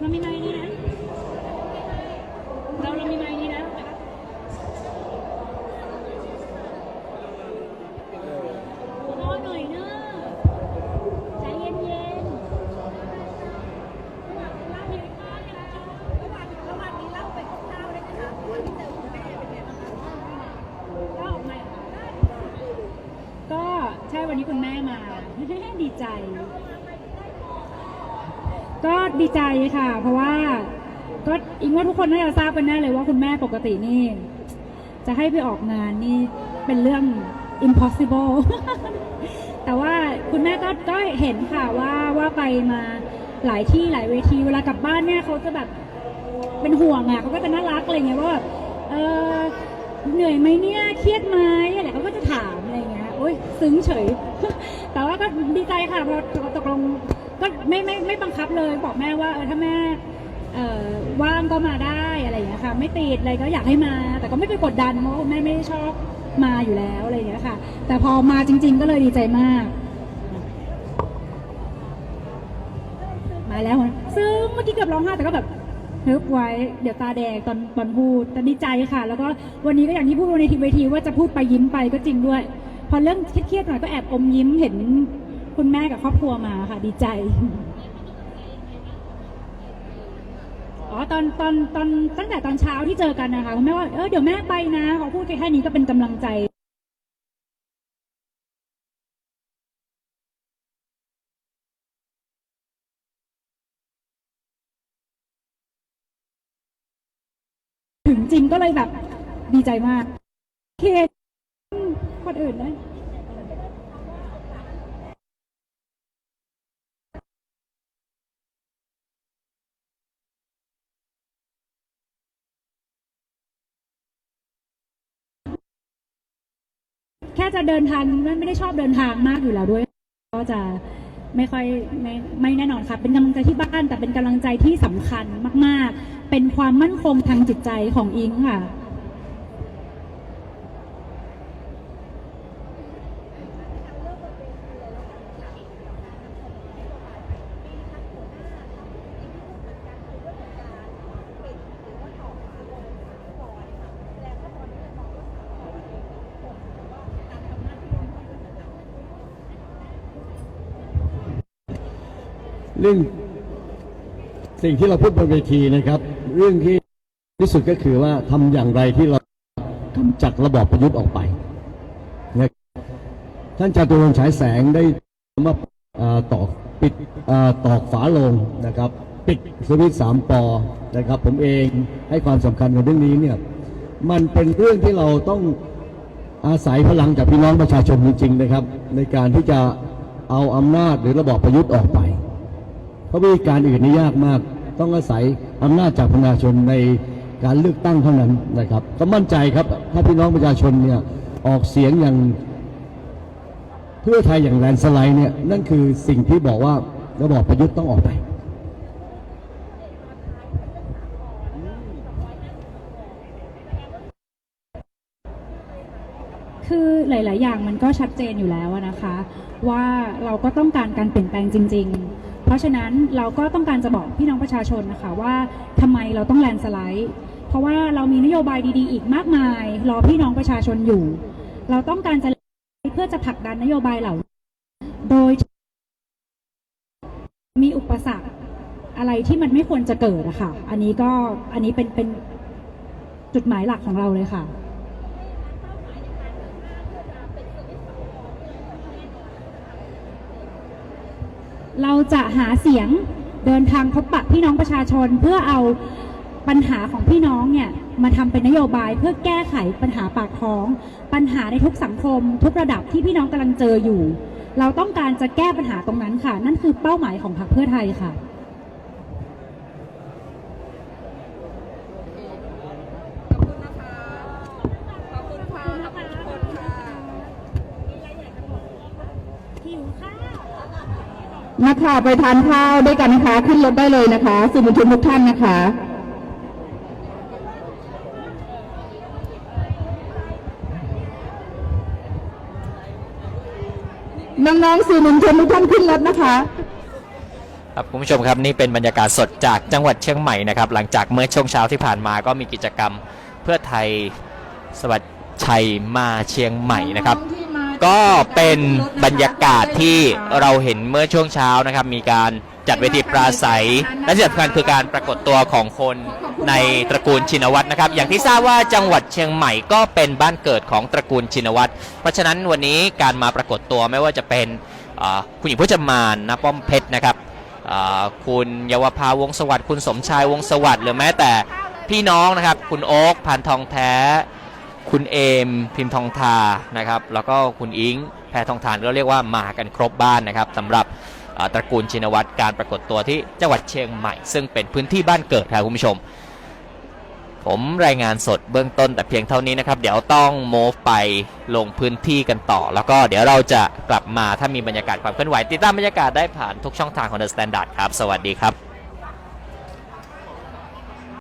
เรามีไม้นี่นะ เราเรามีไม้นี่นะรอหน่อยเนอะใจเย็นๆเล่าเยอะมากเลยนะระหว่างระหว่างนี้เล่าไปคร่าวๆได้ไหมคะวันที่เจอคุณแม่เป็นไงบ้างคะก็ออกมาก็ใช่วันนี้คุณแม่มา ดีใจ ก็ดีใจค่ะ เพราะว่าก็อิงว่าทุกคนน่าจะทราบกันแน่เลยว่าคุณแม่ปกตินี่ จะให้ไปออกงานนี่เป็นเรื่อง impossible แต่ว่าคุณแม่ก็ก็เห็นค่ะว่าว่าไปมาหลายที่หลายเวทีเวลากลับบ้านเนี่ยเขาจะแบบเป็นห่วงอะเขาก็จะน่ารักอะไรเงี้ยว่าแบบเออเหนื่อยไหมเนี่ยเครียดไหมอะไรเขาก็จะถามอะไรเงี้ยโอ้ยซึ้งเฉย แต่ว่าก็ดีใจค่ะพอตกลง ก็ไม่ไม่ไม่บังคับเลยบอกแม่ว่าเออถ้าแม่เอ่อว่างก็มาได้อะไรอย่างเงี้ยค่ะ ไม่ติดอะไรก็อยากให้มา แต่ก็ไม่ไปกดดันเพราะว่าแม่ไม่ได้ชอบมาอยู่แล้วอะไรอย่างเงี้ยค่ะ แต่พอมาจริง ๆ ก็เลยดีใจมาก มาแล้วอะซึ่งเมื่อกี้เกือบร้องไห้แต่ก็แบบฮึบไว้เดี๋ยวตาแดงตอนตอนพูดแต่ดีใจค่ะ แล้วก็วันนี้ก็อย่างที่พูดในทีเวทีว่าจะพูดไปยิ้มไปก็จริงด้วย พอเรื่องเครียดๆหน่อยก็แอบอมยิ้มเห็น คุณแม่กับครอบครัวมาค่ะ ดีใจ อ๋อตอนตอนตอนตั้งแต่ตอนเช้าที่เจอกันนะคะคุณแม่ว่าเออเดี๋ยวแม่ไปนะเขาพูดแค่นี้ก็เป็นกำลังใจถึงจริงก็เลยแบบดีใจมากโอเคคนอื่นนะ ค่จะเดินทางไม่ไม่ได้ชอบเดินทางมากอยู่แล้วด้วย ก็จะไม่ค่อยไม่ไม่แน่นอนค่ะ เป็นกำลังใจที่บ้านแต่เป็นกำลังใจที่สำคัญมาก ๆ เป็นความมั่นคงทางจิตใจของอิงค่ะ เรื่องสิ่งที่เราพูดบนเวทีนะครับ เรื่องที่ที่สุดก็คือว่าทำอย่างไรที่เรากำจัดระบอบประยุทธ์ออกไปนะท่านจาตุรนฉายแสงได้มาอ่าตอกปิดอ่าตอกฝาลงนะครับ ปิดสวิตช์สามปอนะครับ ผมเองให้ความสำคัญกับเรื่องนี้เนี่ยมันเป็นเรื่องที่เราต้องอาศัยพลังจากพี่น้องประชาชนจริงๆนะครับ ในการที่จะเอาอำนาจหรือระบอบประยุทธ์ออกไป เพราะวิธีการอื่นนี่ยากมาก ต้องอาศัยอำนาจจากประชาชนในการเลือกตั้งเท่านั้นนะครับ ก็มั่นใจครับถ้าพี่น้องประชาชนเนี่ยออกเสียงอย่างเพื่อไทยอย่างแลนสไลด์เนี่ยนั่นคือสิ่งที่บอกว่าระบอบประยุทธ์ต้องออกไปคือหลาย ๆ อย่างมันก็ชัดเจนอยู่แล้วนะคะ ว่าเราก็ต้องการการเปลี่ยนแปลงจริง ๆ เพราะฉะนั้นเราก็ต้องการจะบอกพี่น้องประชาชนนะคะว่าทำไมเราต้องแลนสไลด์ เพราะว่าเรามีนโยบายดีๆ อีกมากมาย รอพี่น้องประชาชนอยู่ เราต้องการจะเพื่อจะผลักดันนโยบายเหล่า โดยมีอุปสรรคอะไรที่มันไม่ควรจะเกิดอะค่ะ อันนี้ก็อันนี้เป็นเป็นจุดหมายหลักของเราเลยค่ะ เราจะหาเสียงเดินทางพบปะพี่น้องประชาชน เพื่อเอาปัญหาของพี่น้องเนี่ยมาทำเป็นนโยบายเพื่อแก้ไขปัญหาปากท้อง ปัญหาในทุกสังคม ทุกระดับที่พี่น้องกำลังเจออยู่ เราต้องการจะแก้ปัญหาตรงนั้นค่ะ นั่นคือเป้าหมายของพรรคเพื่อไทยค่ะ ขอบคุณนะคะ ขอบคุณค่ะขอบคุณทุกคนค่ะ หิวข้าว มาค่ะไปทานข้าวด้วยกันนะคะ ขึ้นรถได้เลยนะคะสื่อมวลชนทุกท่านนะคะน้องๆสื่อมวลชนทุกท่านขึ้นรถนะคะครับคุณผู้ชมครับนี่เป็นบรรยากาศสดจากจังหวัดเชียงใหม่นะครับ หลังจากเมื่อช่วงเช้าที่ผ่านมาก็มีกิจกรรมเพื่อไทยสวัสดิ์ชัยมาเชียงใหม่นะครับ ก็เป็นบรรยากาศที่เราเห็นเมื่อช่วงเช้านะครับ มีการจัดเวทีปราศัย และที่สำคัญคือการปรากฏตัวของคนในตระกูลชินวัตรนะครับ อย่างที่ทราบว่าจังหวัดเชียงใหม่ก็เป็นบ้านเกิดของตระกูลชินวัตรเพราะฉะนั้นวันนี้การมาปรากฏตัวไม่ว่าจะเป็นคุณหญิงพจมานนะป้อมเพชรนะครับคุณเยาวภาวงสวัสดิ์คุณสมชายวงสวัสดิ์หรือแม้แต่พี่น้องนะครับ คุณโอ๊คพันทองแท้ คุณเอมพิมพ์ทองทานะครับ แล้วก็คุณอิงแพทองทานก็เรียกว่ามากันครบบ้านนะครับสำหรับตระกูลชินวัตรการปรากฏตัวที่จังหวัดเชียงใหม่ ซึ่งเป็นพื้นที่บ้านเกิดครับคุณผู้ชม ผมรายงานสดเบื้องต้นแต่เพียงเท่านี้นะครับ เดี๋ยวต้องโมฟไปลงพื้นที่กันต่อ แล้วก็เดี๋ยวเราจะกลับมาถ้ามีบรรยากาศความเคลื่อนไหวติดตามบรรยากาศได้ผ่านทุกช่องทางของ The Standard ครับ สวัสดีครับ